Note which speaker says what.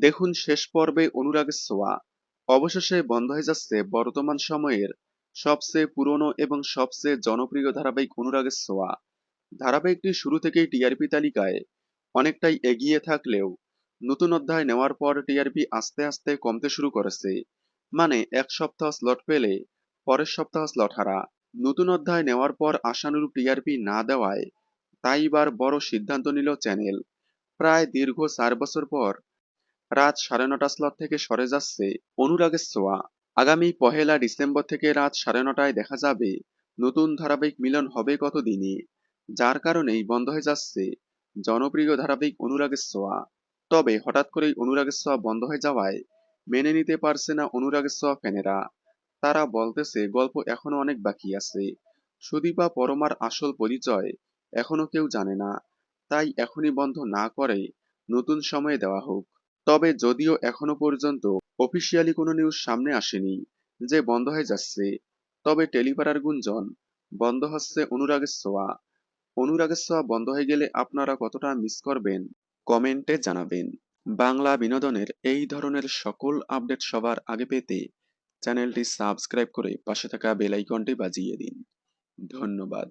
Speaker 1: দেখুন শেষ পর্বে অনুরাগের ছোঁয়া অবশেষে বন্ধ হয়ে যাচ্ছে বর্তমান সময়ের সবচেয়ে পুরনো এবং সবচেয়ে জনপ্রিয় ধারাবাহিক অনুরাগের ছোঁয়া ধারাবাহিকটি শুরু থেকেই টিআরপি তালিকায় অনেকটাই এগিয়ে থাকলেও নতুন অধ্যায় নেওয়ার পর টিআরপি আস্তে আস্তে কমতে শুরু করেছে। মানে এক সপ্তাহ স্লট পেলে পরের সপ্তাহ স্লট হারা। নতুন অধ্যায় নেওয়ার পর আশানুরূপ টিআরপি না দেওয়ায় তাই এবার বড় সিদ্ধান্ত নিল চ্যানেল। প্রায় দীর্ঘ চার বছর পর রাত সাড়ে নটা স্লট থেকে সরে যাচ্ছে অনুরাগের ছোঁয়া আগামী পহেলা ডিসেম্বর থেকে রাত সাড়ে নটায় দেখা যাবে নতুন ধারাবাহিক মিলন হবে কতদিনে? যার কারণেই বন্ধ হয়ে যাচ্ছে জনপ্রিয় ধারাবাহিক অনুরাগের ছোঁয়া তবে হঠাৎ করেই অনুরাগের ছোঁয়া বন্ধ হয়ে যাওয়ায় মেনে নিতে পারছে না অনুরাগের ছোঁয়া ফ্যানেরা। তারা বলতেছে, গল্প এখনও অনেক বাকি আছে। সুদীপা পরমার আসল পরিচয় এখনও কেউ জানে না। তাই এখনই বন্ধ না করে নতুন সময়ে দেওয়া হোক। তবে যদিও এখনও পর্যন্ত অফিসিয়ালি কোনো নিউজ সামনে আসেনি যে বন্ধ হয়ে যাচ্ছে, তবে টেলিপাড়ার গুঞ্জন, বন্ধ হচ্ছে অনুরাগের ছোঁয়া। অনুরাগের ছোঁয়া বন্ধ হয়ে গেলে আপনারা কতটা মিস করবেন? কমেন্টে জানাবেন। বাংলা বিনোদনের এই ধরনের সকল আপডেট সবার আগে পেতে চ্যানেলটি সাবস্ক্রাইব করে পাশে থাকা বেল আইকনটি বাজিয়ে দিন। ধন্যবাদ।